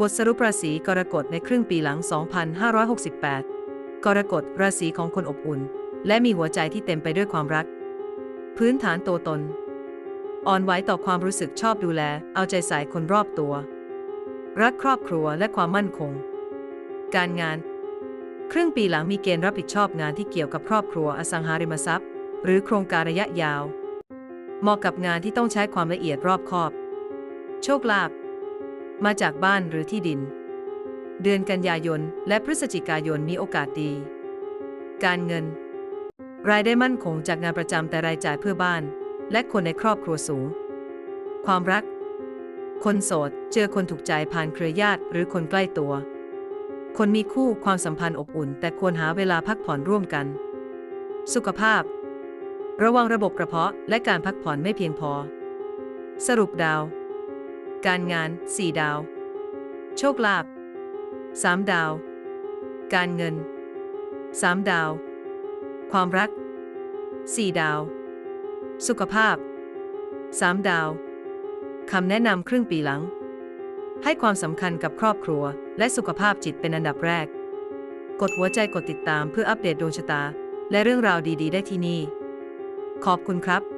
บทสรุปราศีกรกฎในครึ่งปีหลัง 2568 กรกฎราศีของคนอบอุ่น และมีหัวใจที่เต็มไปด้วยความรัก พื้นฐานโตตน อ่อนไหวต่อความรู้สึกชอบดูแล เอาใจใส่คนรอบตัว รักครอบครัวและความมั่นคง การงาน ครึ่งปีหลังมีเกณฑ์รับผิดชอบงานที่เกี่ยวกับครอบครัวอสังหาริมทรัพย์ หรือโครงการระยะยาว เหมาะกับงานที่ต้องใช้ความละเอียดรอบคอบ โชคลาภ มาจากบ้านหรือที่ดิน เดือนกันยายนและพฤศจิกายนมีโอกาสดี การเงิน รายได้มั่นคงจากงานประจำแต่รายจ่ายเพื่อบ้าน และคนในครอบครัวสูง ความรัก คนโสดเจอคนถูกใจผ่านเครือญาติหรือคนใกล้ตัว คนมีคู่ความสัมพันธ์อบอุ่น แต่ควรหาเวลาพักผ่อนร่วมกัน สุขภาพ ระวังระบบกระเพาะและการพักผ่อนไม่เพียงพอ สรุปดาว การงาน 4 ดาว โชคลาภ3ดาว การเงิน 3 ดาว ความรัก 4 ดาว สุขภาพ 3 ดาว คำแนะนำครึ่งปีหลัง ให้ความสำคัญกับครอบครัว และสุขภาพจิตเป็นอันดับแรก กดหัวใจกดติดตามเพื่ออัปเดตดวงชะตา และเรื่องราวดี ๆ ได้ที่นี่ ขอบคุณครับ